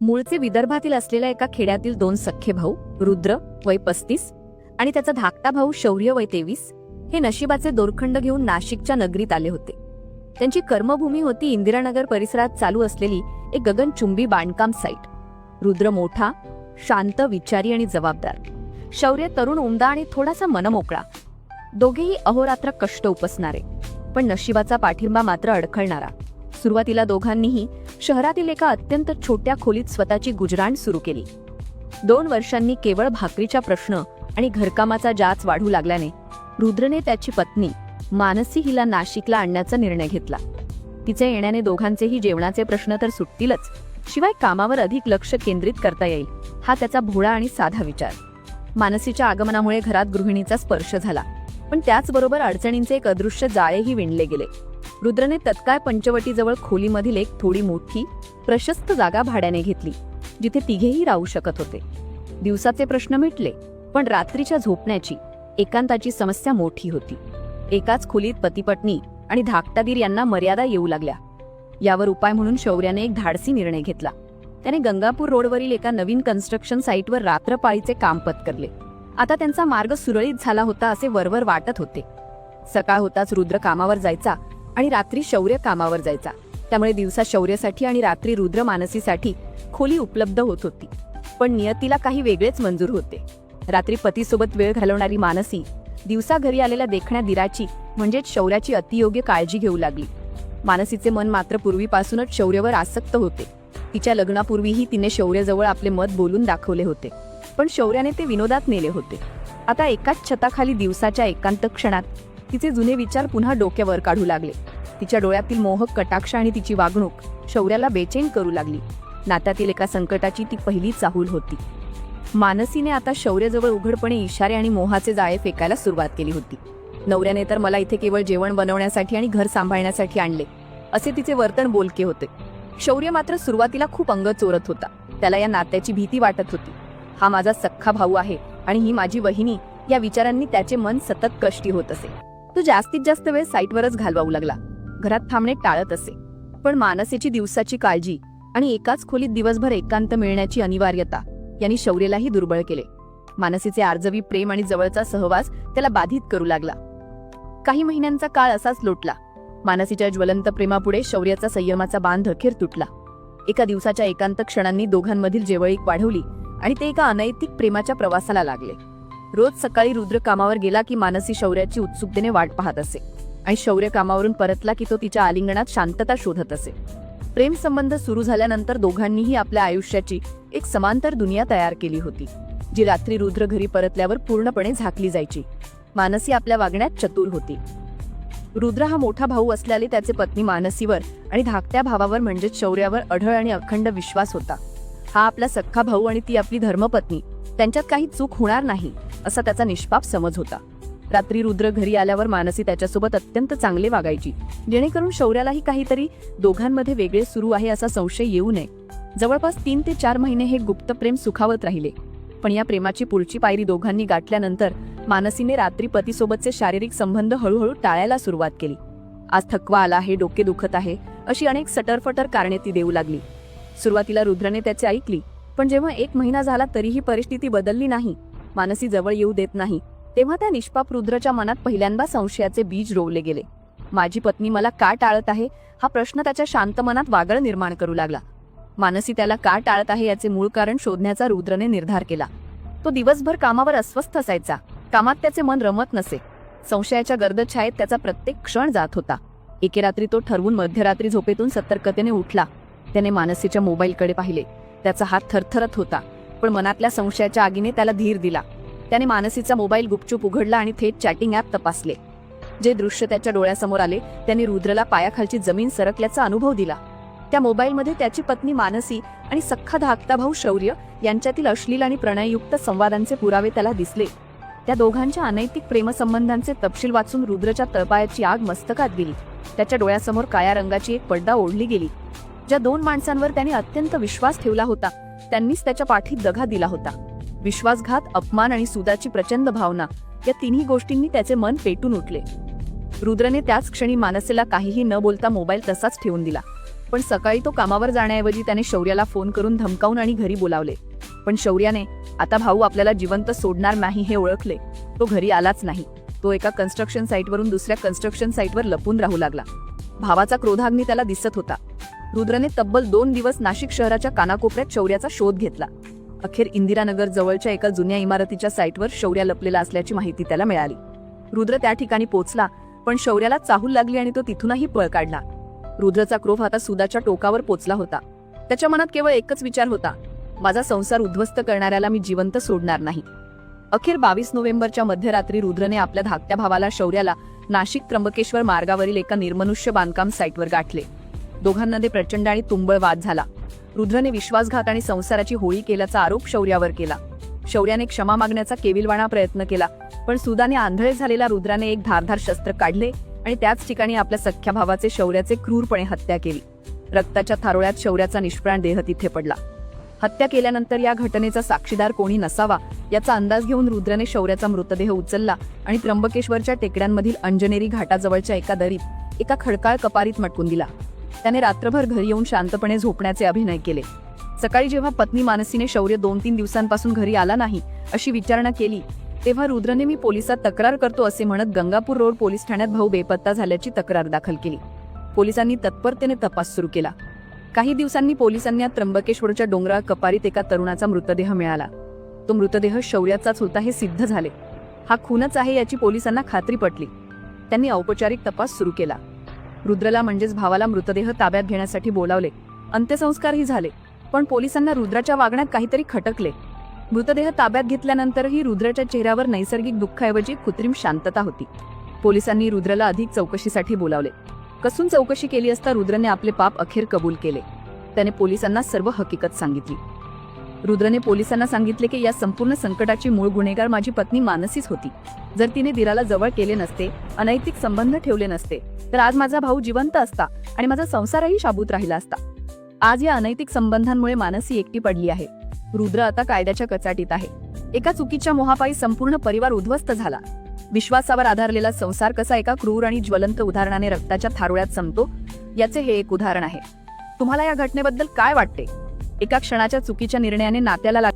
मूळचे विदर्भातील असलेल्या एका खेड्यातील दोन सख्खे भाऊ रुद्र वय पस्तीस आणि त्याचा धाकटा भाऊ शौर्य वय तेवीस हे नशिबाचे दोरखंड घेऊन नाशिकच्या नगरीत आले होते. त्यांची कर्मभूमी होती इंदिरानगर परिसरात चालू असलेली एक गगनचुंबी बांधकाम साईट. रुद्र मोठा शांत विचारी आणि जबाबदार. शौर्य तरुण उमदा आणि थोडासा मनमोकळा. दोघेही अहोरात्र कष्ट उपसणारे. पण नशिबाचा पाठिंबा मात्र अडखळणारा. सुरुवातीला दोघांनीही शहरातील एका अत्यंत छोट्या खोलीत स्वतःची गुजराण सुरू केली. दोन वर्षांनी केवळ भाकरीचा प्रश्न आणि घरकामाचा जाच वाढू लागल्याने रुद्रने त्याची पत्नी मानसी हिला नाशिकला आणण्याचा निर्णय घेतला. तिचे येण्याने दोघांचेही जेवणाचे प्रश्न तर सुटतीलच शिवाय कामावर अधिक लक्ष केंद्रित करता येईल हा त्याचा भोळा आणि साधा विचार. मानसीच्या आगमनामुळे घरात गृहिणीचा स्पर्श झाला पण त्याचबरोबर अडचणींचे एक अदृश्य जाळेही विणले गेले. रुद्रने तत्काळ पंचवटीजवळ खोलीमधील एक थोडी मोठी प्रशस्त जागा भाड्याने घेतली जिथे तिघेही राहू शकत होते. दिवसाचे प्रश्न मिटले पण रात्रीच्या झोपण्याची एकांताची समस्या मोठी होती. एकाच खोलीत पतीपत्नी आणि धाकटादीर यांना मर्यादा येऊ लागल्या. यावर उपाय म्हणून शौर्याने एक धाडसी निर्णय घेतला. त्याने गंगापूर रोडवरील एका नवीन कन्स्ट्रक्शन साईटवर रात्रपाळीचे काम पत्करले. आता त्यांचा मार्ग सुरळीत झाला होता असे वरवर वाटत होते. सकाळ होताच रुद्र कामावर जायचा आणि रात्री शौर्य कामावर जायचा. त्यामुळे दिवसा शौर्यासाठी आणि रात्री रुद्र मानसीसाठी खोली उपलब्ध होत होती. पण नियतीला काही वेगळेच मंजूर होते. रात्री पतीसोबत वेळ घालवणारी मानसी दिवसा घरी आलेल्या देखण्या दिराची म्हणजेच शौर्याची अतियोग्य काळजी घेऊ लागली. मानसीचे मन मात्र पूर्वीपासूनच शौर्यवर आसक्त होते. तिच्या लग्नापूर्वीही तिने शौर्यजवळ आपले मत बोलून दाखवले होते. पण शौर्याने ते विनोदात नेले होते. आता एकाच छताखाली दिवसाच्या एकांत क्षणात तिचे जुने विचार पुन्हा डोक्यावर काढू लागले. तिच्या डोळ्यातील मोहक कटाक्ष आणि तिची वागणूक शौर्याला बेचैन करू लागली. नात्यातील एका संकटाची ती पहिली चाहूल होती. मानसीने आता शौर्यजवळ उघडपणे इशारे आणि मोहाचे जाळे फेकायला सुरुवात केली होती. नवऱ्याने तर मला इथे केवळ जेवण बनवण्यासाठी आणि घर सांभाळण्यासाठी आणले असे तिचे वर्तन बोलके होते. शौर्य मात्र सुरुवातीला खूप अंग चोरत होता. त्याला या नात्याची भीती वाटत होती. हा माझा सख्खा भाऊ आहे आणि ही माझी वहिनी या विचारांनी त्याचे मन सतत कष्टी होत असे. तो जास्तीत जास्त वेळ साईटवरच घालवाऊ लागला. घरात थांबणे टाळत असे. पण मानसीची दिवसाची काळजी आणि एकाच खोलीत दिवसभर एकांत मिळण्याची अनिवार्यता यांनी शौर्यलाही दुर्बळ केले. मानसीचे आर्जवी प्रेम आणि जवळचा सहवास त्याला बाधित करू लागला. काही महिन्यांचा काळ असाच लोटला. मानसीच्या ज्वलंत प्रेमापुढे शौर्याचा संयमाचा बांध अखेर तुटला. एका दिवसाच्या एकांत क्षणांनी दोघांमधील जेवळीक वाढवली आणि ते एका अनैतिक प्रेमाच्या प्रवासाला लागले. रोज सकाळी रुद्र कामावर गेला की मानसी शौर्याची उत्सुकतेने वाट पाहत असे. आणि शौर्य कामावरून परतला की तो तिच्या आलिंगणात शांतता शोधत असे. प्रेम संबंध सुरू झाल्यानंतर दोघांनीही आपल्या आयुष्याची एक समांतर दुनिया तयार केली होती जी रात्री रुद्र घरी परतल्यावर पूर्णपणे झाकली जायची. मानसी आपल्या वागण्यात चतुर होती. रुद्र हा मोठा भाऊ असल्याने त्याचे पत्नी मानसीवर आणि धाकट्या भावावर म्हणजेच शौर्यावर अढळ आणि अखंड विश्वास होता. हा आपला सख्खा भाऊ आणि ती आपली धर्मपत्नी त्यांच्यात काही चूक होणार नाही असा त्याचा निष्पाप समज होता. रात्री रुद्र घरी आल्यावर मानसी त्याच्यासोबत अत्यंत चांगले वागायची. जेणेकरून शौर्यालाही काहीतरी दोघांमध्ये वेगळे सुरू आहे असा संशय येऊ नये. जवळपास तीन ते चार महिने हे गुप्त प्रेम सुखावत राहिले. पण या प्रेमाची पुढची पायरी दोघांनी गाठल्यानंतर मानसीने रात्री पतीसोबतचे शारीरिक संबंध हळूहळू टाळायला सुरुवात केली. आज थकवा आला आहे डोके दुखत आहे अशी अनेक सटरफटर कारणे ती देऊ लागली. सुरुवातीला रुद्रने त्याचे ऐकली पण जेव्हा एक महिना झाला तरीही परिस्थिती बदलली नाही मानसी जवळ येऊ देत नाही तेव्हा त्या निष्पाप रुद्रच्या मनात पहिल्यांदा संशयाचे बीज रोवले गेले. माझी पत्नी मला का टाळत आहे? हा प्रश्न त्याच्या शांत मनात वागळ निर्माण करू लागला. मानसी त्याला का टाळत आहे याचे मूळ कारण शोधण्याचा रुद्रने निर्धार केला. तो दिवसभर कामावर अस्वस्थ असायचा. कामात त्याचे मन रमत नसे. संशयाच्या गर्दछायेत त्याचा प्रत्येक क्षण जात होता. एके रात्री तो ठरवून मध्यरात्री झोपेतून सतर्कतेने उठला. त्याने मानसीच्या मोबाईलकडे पाहिले. त्याचा हात थरथरत होता पण मनातल्या संशयाच्या आगीने त्याला धीर दिला. त्याने मानसीचा मोबाईल गुपचूप उघडला आणि थेट चॅटिंग ॲप तपासले. जे दृश्य त्याच्या डोळ्यासमोर आले त्यांनी रुद्रला पायाखालची जमीन सरकल्याचा अनुभव दिला. त्या मोबाईलमध्ये त्याची पत्नी मानसी आणि सख्खा धाकता भाऊ शौर्य यांच्यातील अश्लील आणि प्रणययुक्त संवादांचे पुरावे त्याला दिसले. त्या दोघांच्या अनैतिक प्रेमसंबंधांचे तपशील वाचून रुद्रच्या तळपायाची आग मस्तकात गेली. त्याच्या डोळ्यासमोर काळ्या रंगाची एक पडदा ओढली गेली. ज्या दोन माणसांवर त्याने अत्यंत विश्वास ठेवला होता त्यांनीच त्याच्या पाठीत दगा दिला होता. विश्वासघात अपमान आणि सुदाची प्रचंड भावना या तिन्ही गोष्टींनी त्याचे मन पेटून उठले. रुद्रने त्याच क्षणी मानसेला काहीही न बोलता मोबाईल तसाच ठेवून दिला. पण सकाळी तो कामावर जाण्याऐवजी त्याने शौर्याला फोन करून धमकावून आणि घरी बोलावले. पण शौर्याने आता भाऊ आपल्याला जिवंत सोडणार नाही हे ओळखले. तो घरी आलाच नाही. तो एका कन्स्ट्रक्शन साईटवरून दुसऱ्या कन्स्ट्रक्शन साईटवर लपून राहू लागला. भावाचा क्रोधाग्नी त्याला दिसत होता. रुद्रने तब्बल दोन दिवस नाशिक शहराच्या कानाकोपऱ्यात शौर्याचा शोध घेतला. अखेर इंदिरानगर जवळच्या एका जुन्या इमारतीच्या साईटवर शौर्या लपलेला असल्याची माहिती त्याला मिळाली. रुद्र त्या ठिकाणी पोहोचला पण शौर्याला चाहूल लागली आणि तो तिथूनही पळ काढला. रुद्रचा क्रोध आता सुदाच्या टोकावर पोचला होता. त्याच्या मनात केवळ एकच विचार होता माझा संसार उद्ध्वस्त करणाऱ्याला मी जिवंत सोडणार नाही. अखेर बावीस नोव्हेंबरच्या मध्यरात्री रुद्रने आपल्या धाकट्या भावाला शौर्याला नाशिक त्र्यंबकेश्वर मार्गावरील एका निर्मनुष्य बांधकाम साईटवर गाठले. दोघांमध्ये प्रचंड आणि तुंबळ वाद झाला. रुद्रने विश्वासघात आणि संसाराची होळी केल्याचा आरोप शौर्यावर केला. शौर्याने क्षमा मागण्याचा केविलवाणा प्रयत्न केला पण सुदाने आंधळे झालेला रुद्राने एक धारधार शस्त्र काढले आणि त्याच ठिकाणी आपल्या सख्ख्या भावाचे शौर्याचे क्रूरपणे हत्या केली. रक्ताच्या थारोळ्यात शौर्याचा निष्प्राण देह तिथे पडला. हत्या केल्यानंतर या घटनेचा साक्षीदार कोणी नसावा याचा अंदाज घेऊन रुद्रने शौर्याचा मृतदेह उचलला आणि त्र्यंबकेश्वरच्या टेकड्यांमधील अंजनेरी घाटाजवळच्या एका दरीत एका खडकाळ कपारीत मटकून दिला. त्याने रात्रभर घरी येऊन शांतपणे झोपण्याचे अभिनय केले. सकाळी जेव्हा पत्नी मानसीने शौर्य दोन तीन दिवसांपासून घरी आला नाही अशी विचारणा केली तेव्हा रुद्रने मी पोलिसात तक्रार करतो असे म्हणत गंगापूर रोड पोलीस ठाण्यात भाऊ बेपत्ता झाल्याची तक्रार दाखल केली. पोलिसांनी तत्परतेने तपास सुरू केला. काही दिवसांनी पोलिसांनी त्र्यंबकेश्वरच्या डोंगराळ कपारीत एका तरुणाचा मृतदेह मिळाला. तो मृतदेह शौर्याचाच होता हे सिद्ध झाले. हा खूनच आहे याची पोलिसांना खात्री पटली. त्यांनी औपचारिक तपास सुरू केला. रुद्रला म्हणजेच भावाला मृतदेह ताब्यात घेण्यासाठी बोलावले. अंत्यसंस्कारही झाले पण पोलिसांना रुद्राच्या वागण्यात काहीतरी खटकले. मृतदेह ताब्यात घेतल्यानंतरही रुद्राच्या चेहऱ्यावर नैसर्गिक दुःखाऐवजी कृत्रिम शांतता होती. पोलिसांनी रुद्रला अधिक चौकशीसाठी बोलावले. कसून चौकशी केली असता रुद्रने आपले पाप अखेर कबूल केले. त्याने पोलिसांना सर्व हकीकत सांगितली. रुद्रने पोलिसांना सांगितले की या संपूर्ण संकटाची मूळ गुन्हेगार माझी पत्नी मानसीच होती. जर तिने दिराला जवळ केले नसते अनैतिक संबंध ठेवले नसते तर आज माझा भाऊ जिवंत असता आणि माझा संसारही शाबूत राहिला असता. आज या अनैतिक संबंधांमुळे मानसी एकटी पडली आहे. रुद्र आता कायद्याच्या कचाटीत आहे. एका चुकीच्या मोहापायी संपूर्ण परिवार उद्ध्वस्त झाला. विश्वासावर आधारलेला संसार कसा एका क्रूर आणि ज्वलंत उदाहरणाने रक्ताच्या थारोळ्यात संपतो याचे हे एक उदाहरण आहे. तुम्हाला या घटनेबद्दल काय वाटते? एका क्षणाच्या चुकीच्या निर्णयाने नात्याला लाग